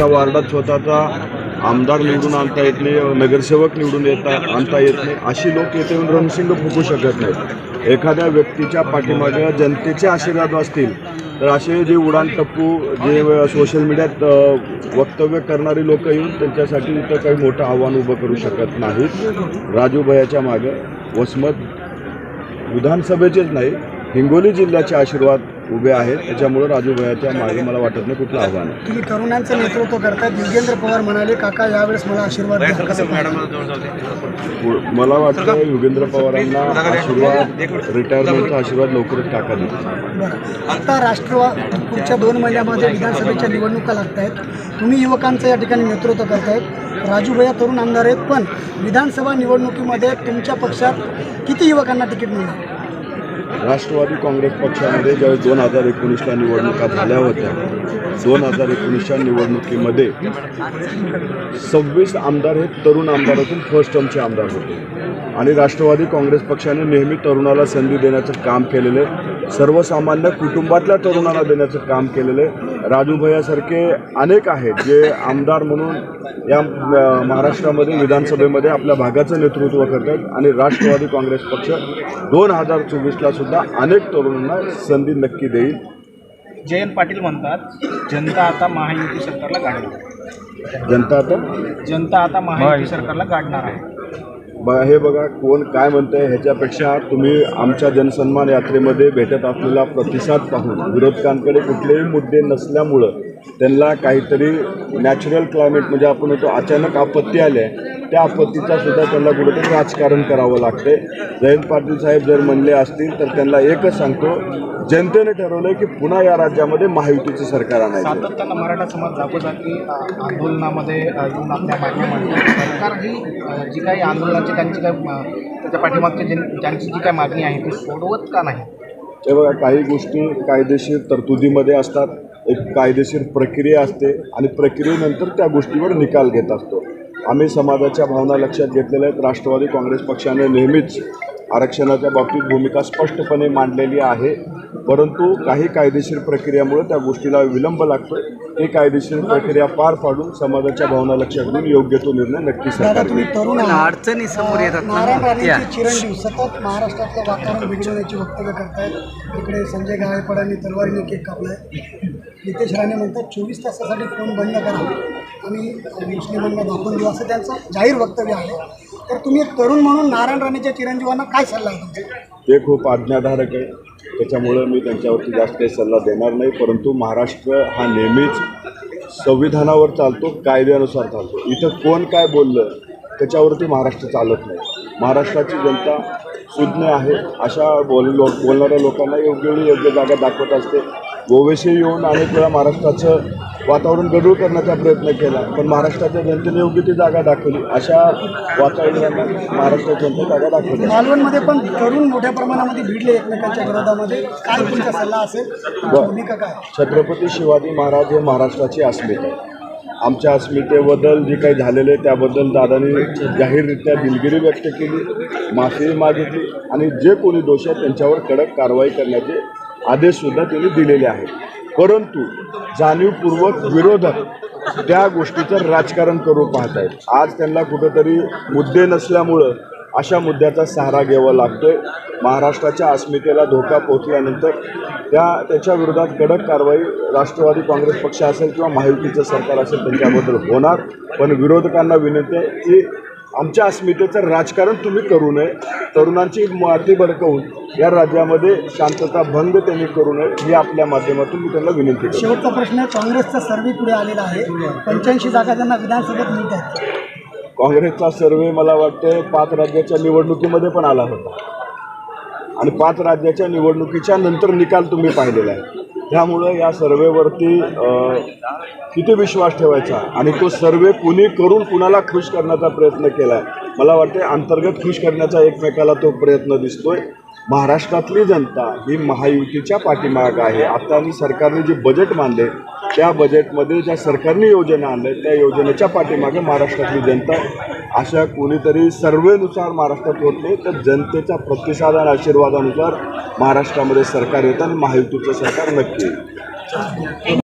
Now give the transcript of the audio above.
त्या वार्डात स्वतःचा आमदार निवडून आणता येत नाही नगरसेवक निवडून येता आणता येत नाही अशी लोक येथे येऊन रणसिंग फुकू शकत नाहीत. एखाद्या व्यक्तीच्या पाठीमागे जनतेचे आशीर्वाद असतील तर असे जे उडान टप्पू जे सोशल मीडियात वक्तव्य करणारी लोक येऊन त्यांच्यासाठी इथं काही मोठं आव्हान उभं करू शकत नाहीत. राजूभयाच्या मागं वसमत विधानसभेचेच नाही हिंगोली जिल्ह्याचे आशीर्वाद उभे आहेत. त्याच्यामुळं राजूभयाच्या मागे मला वाटत नाही कुठलं आव्हान आहे. तुम्ही तरुणांचं नेतृत्व करतायत योगेंद्र पवार म्हणाले काका यावेळेस मला आशीर्वाद द्या. पुढ- मला वाटतं योगेंद्र पवारांना आशीर्वाद रिटायरमेंटचा आशीर्वाद लवकरच टाका देतील. बरं. आता राष्ट्रवाद पुढच्या दोन महिन्यामध्ये विधानसभेच्या निवडणुका लागत आहेत तुम्ही युवकांचं या ठिकाणी नेतृत्व करतायत. राजूभैया तरुण आमदार आहेत पण विधानसभा निवडणुकीमध्ये तुमच्या पक्षात किती युवकांना तिकीट मिळणार? राष्ट्रवादी काँग्रेस पक्षामध्ये ज्यावेळी दोन हजार एकोणीसला निवडणुका झाल्या होत्या दोन हजार एकोणीसच्या निवडणुकीमध्ये सव्वीस आमदार हे तरुण आमदारातून फर्स्ट टर्मचे आमदार होते. आणि राष्ट्रवादी काँग्रेस पक्षाने नेहमी तरुणाला संधी देण्याचं काम केलेलं आहे सर्वसामान्य कुटुंबातल्या तरुणाला देण्याचं काम केलेलं आहे राजूभैयासारखे अनेक आहेत जे आमदार म्हणून या महाराष्ट्रामध्ये विधानसभेमध्ये आपल्या भागाचं नेतृत्व करतात. आणि राष्ट्रवादी काँग्रेस पक्ष दोन हजार चोवीसला सुद्धा अनेक तरुणांना संधी नक्की देईल. जयंत पाटील म्हणतात जनता आता महायुती सरकारला गाडणार जनता आता? जनता आता महायुती सरकारला गाडणार आहे. ब हे बघा कोण काय म्हणतंय ह्याच्यापेक्षा तुम्ही आमच्या जनसन्मान यात्रेमध्ये भेटत असलेला प्रतिसाद पाहून विरोधकांकडे कुठलेही मुद्दे नसल्यामुळं त्यांना काहीतरी नॅचरल क्लायमेट म्हणजे आपण म्हणतो अचानक आपत्ती आली आहे. त्या आपत्तीचा सुद्धा त्यांना कुठेतरी राजकारण करावं लागते जयंत पाटील साहेब जर म्हणले असतील तर त्यांना एकच सांगतो जनतेने ठरवलं की पुन्हा या राज्यामध्ये महायुतीचं सरकार आणायचं. सातत्यानं मराठा समाज जागोजागी अ, आंदोलनामध्ये येऊन आपल्या मागण्या सरकार ही जी काही आंदोलनाची त्यांची काय त्याच्या पाठीमागची जी त्यांची जी काय मागणी आहे ती सोडवत का नाही? हे बघा काही गोष्टी कायदेशीर तरतुदीमध्ये असतात एक कायदेशीर प्रक्रिया असते आणि प्रक्रियेनंतर त्या गोष्टीवर निकाल घेत असतो. आम्ही समाजाच्या भावना लक्षात घेतलेल्या आहेत. राष्ट्रवादी काँग्रेस पक्षाने नेहमीच आरक्षणाच्या बाबतीत भूमिका स्पष्टपणे मांडलेली आहे. परंतु काही कायदेशीर प्रक्रियामुळे त्या गोष्टीला विलंब लागतो ही कायदेशीर प्रक्रिया पार पाडून समाजाच्या भावना लक्षात घेऊन योग्य तो निर्णय नक्की सरकार. अडचणी समोर येतात सतत महाराष्ट्रातलं वातावरण बिघडवण्याची वक्तव्य करतायत. इकडे संजय गायकवाडांनी तलवारीने केक कापलाय. नितेश राणे म्हणतात चोवीस तासासाठी फोन बंद करा. आणि मुस्लिमांना दाखवून देऊ असं त्यांचं जाहीर वक्तव्य आहे. तर तुम्ही एक तरुण म्हणून नारायण राणेच्या चिरंजीवांना काय सल्ला आहे ते खूप आज्ञाधारक आहे. त्याच्यामुळं मी त्यांच्यावरती जास्त काही सल्ला देणार नाही परंतु महाराष्ट्र हा नेहमीच संविधानावर चालतो कायद्यानुसार चालतो. इथं कोण काय बोललं त्याच्यावरती महाराष्ट्र चालत नाही. महाराष्ट्राची जनता सुज्ञ आहे. अशा बोल लो बोलणाऱ्या लोकांना योग्य वेळी योग्य जागा दाखवत असते. गोवेशी येऊन अनेक वेळा महाराष्ट्राचं वातावरण गडूळ करण्याचा प्रयत्न केला. पण महाराष्ट्राच्या जनतेने योग्य ती जागा दाखवली. अशा वातावरणाला महाराष्ट्राची जनता जागा दाखवली. मालवणमध्ये पण तरुण मोठ्या प्रमाणामध्ये भिडले एकमेकांच्या विरोधामध्ये. काय तुमचा सल्ला असेल? भूमिका काय? छत्रपती शिवाजी महाराज हे महाराष्ट्राची अस्मिता. आहे आमच्या अस्मितेबद्दल जे काही झालेलं आहे त्याबद्दल दादांनी जाहीररित्या दिलगिरी व्यक्त केली माफी मागितली आणि जे कोणी दोष आहेत त्यांच्यावर कडक कारवाई करण्याचे आदेशसुद्धा त्यांनी दिलेले आहेत. परंतु जाणीवपूर्वक विरोधक त्या गोष्टीचं राजकारण करू पाहत आहेत आज त्यांना कुठंतरी मुद्दे नसल्यामुळं अशा मुद्द्याचा सहारा घ्यावा लागतोय. महाराष्ट्राच्या अस्मितेला धोका पोहोचल्यानंतर त्या त्याच्या विरोधात कडक कारवाई राष्ट्रवादी काँग्रेस पक्ष असेल किंवा महायुतीचं सरकार असेल त्यांच्याबद्दल होणार. पण विरोधकांना विनंती आहे की आमच्या अस्मितेचं राजकारण तुम्ही करू नये. तरुणांची माती भडकवून या राज्यामध्ये शांतता भंग त्यांनी करू नये ही आपल्या माध्यमातून मी त्यांना विनंती करतो. शेवटचा प्रश्न काँग्रेसचा सर्व्हे पुढे आलेला आहे. पंच्याऐंशी जागा त्यांना विधानसभेत मिळत आहेत. काँग्रेसचा सर्वे मला वाटतं पाच राज्याच्या निवडणुकीमध्ये पण आला होता. आणि पाच राज्याच्या निवडणुकीच्या नंतर निकाल तुम्ही पाहिलेला आहे. त्यामुळं या सर्वेवरती किती विश्वास ठेवायचा? आणि तो सर्वे कुणी करून कुणाला खुश करण्याचा प्रयत्न केला आहे मला वाटते अंतर्गत खुश करण्याचा एकमेकाला तो प्रयत्न दिसतोय. महाराष्ट्रातली जनता ही महायुतीच्या पाठीमाग आहे. आता आणि सरकारने जे बजेट मानले त्या बजेटमध्ये ज्या सरकारने योजना आणल्या त्या योजनेच्या पाठीमागे महाराष्ट्रातली जनता अशा कोणीतरी सर्वेनुसार महाराष्ट्रात होत नाही तर जनतेच्या प्रतिसाद आणि आशीर्वादानुसार महाराष्ट्रामध्ये सरकार येतं आणि महायुतीचं सरकार नक्की